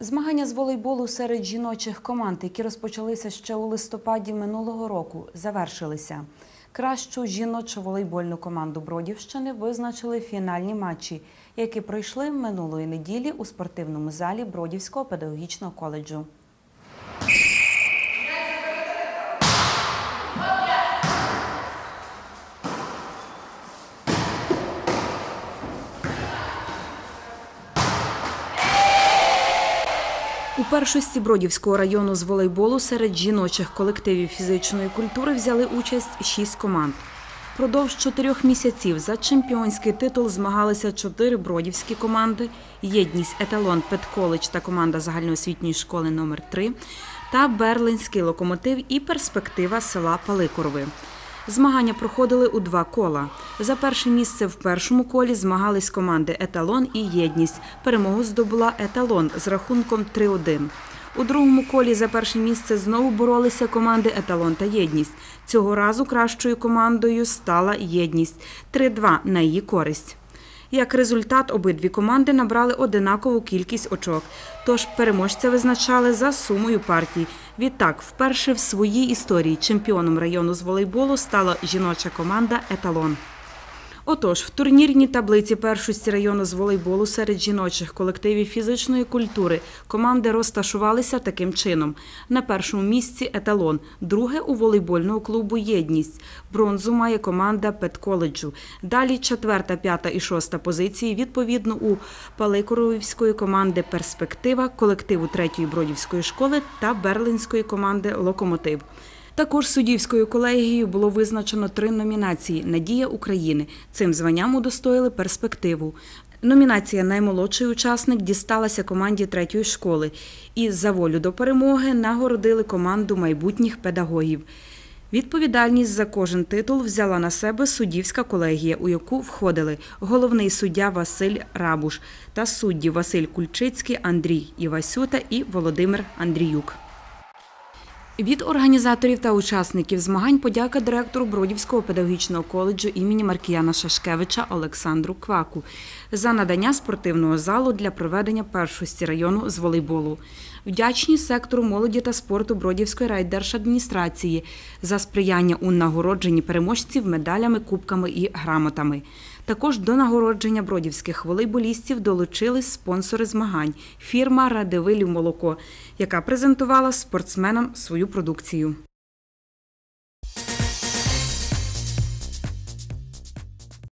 Змагання з волейболу серед жіночих команд, які розпочалися ще у листопаді минулого року, завершилися. Кращу жіночу волейбольну команду Бродівщини визначили фінальні матчі, які пройшли минулої неділі у спортивному залі Бродівського педагогічного коледжу. У першості Бродівського району з волейболу серед жіночих колективів фізичної культури взяли участь шість команд. Продовж чотирьох місяців за чемпіонський титул змагалися чотири бродівські команди: єдність Еталон Педколедж та команда загальноосвітньої школи номер 3 та Берлинський локомотив і перспектива села Паликорове. Змагання проходили у два кола. За перше місце в першому колі змагались команди Еталон і Єдність. Перемогу здобула Еталон з рахунком 3-1. У другому колі за перше місце знову боролися команди Еталон та Єдність. Цього разу кращою командою стала Єдність 3-2 на її користь. Як результат, обидві команди набрали одинакову кількість очок. Тож переможця визначали за сумою партій. Відтак, вперше в своїй історії чемпіоном району з волейболу стала жіноча команда Еталон. Отож, в турнірній таблиці першості району з волейболу серед жіночих колективів фізичної культури команди розташувалися таким чином: на першому місці еталон, друге у волейбольного клубу Єдність. Бронзу має команда Педколеджу. Далі четверта, п'ята і шоста позиції відповідно у Паликоровської команди Перспектива, колективу третьої бродівської школи та берлинської команди Локомотив. Також суддівською колегією було визначено три номінації Надія України. Цим званням удостоїли перспективу. Номінація Наймолодший учасник дісталася команді третьої школи. І за волю до перемоги нагородили команду майбутніх педагогів. Відповідальність за кожен титул взяла на себе суддівська колегія, у яку входили головний суддя Василь Рабуш та судді Василь Кульчицький, Андрій Івасюта і Володимир Андріюк. Від організаторів та учасників змагань подяка директору Бродівського педагогічного коледжу імені Маркіяна Шашкевича Олександру Кваку за надання спортивного залу для проведення першості району з волейболу. Вдячні сектору молоді та спорту Бродівської райдержадміністрації за сприяння у нагородженні переможців медалями, кубками і грамотами. Також до нагородження бродівських волейболістів долучились спонсори змагань фірма Радивилів Молоко, яка презентувала спортсменам свою продукцію.